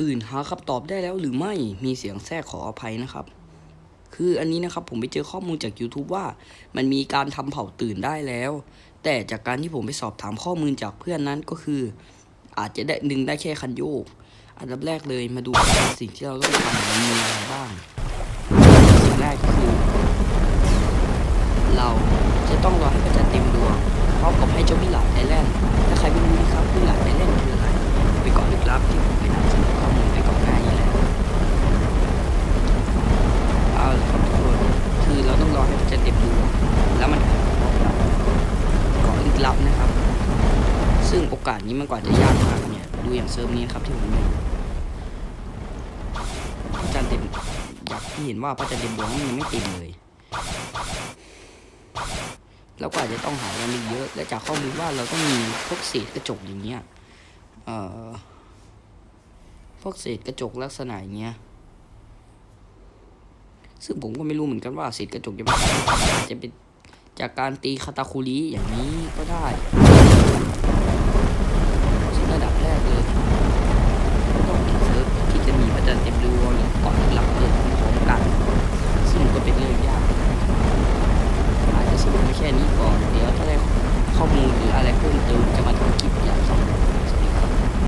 ตื่นหาคำตอบได้แล้วหรือไม่มีเสียงแทรกขออภัยนะครับ คืออันนี้นะครับผมไปเจอข้อมูลจาก YouTube ว่า มันมีการทำเผาตื่นได้แล้ว แต่จากการที่ผมไปสอบถามข้อมูลจากเพื่อนนั้นก็คือ อาจจะได้ดึงได้แค่คันโยก อันดับแรกเลยมาดูสิ่งที่เราต้องทำมันมีอะไรบ้างสิ่งแรกคือ เราจะต้องรอให้พระจันทร์เต็มดวงพร้อมกับให้เจ้าวิลาไอแลนด์ถ้าใครไม่รู้นะครับวิลาไอแลนด์ ลับนะครับ ซึ่งโอกาสนี้มันกว่าจะยากมากเนี่ย ดูอย่างเซิร์ฟนี้ครับที่ผมอยู่พระจันทร์เต็มอยางที่เห็นว่าพระจันทร์เต็มดวงนี่ยังไม่เต็มเลย แล้วก็อาจจะต้องหาเงินอีกเยอะ และจากข้อมูลว่าเราต้องมีพวกเศษกระจกอย่างเงี้ย เอ่อ พวกเศษกระจกลักษณะอย่างเงี้ยซึ่งผมก็ไม่รู้เหมือนกันว่าเศษกระจกจะเป็นอาจะเป็น จากการตีคาตาคุริอย่างนี้ก็ได้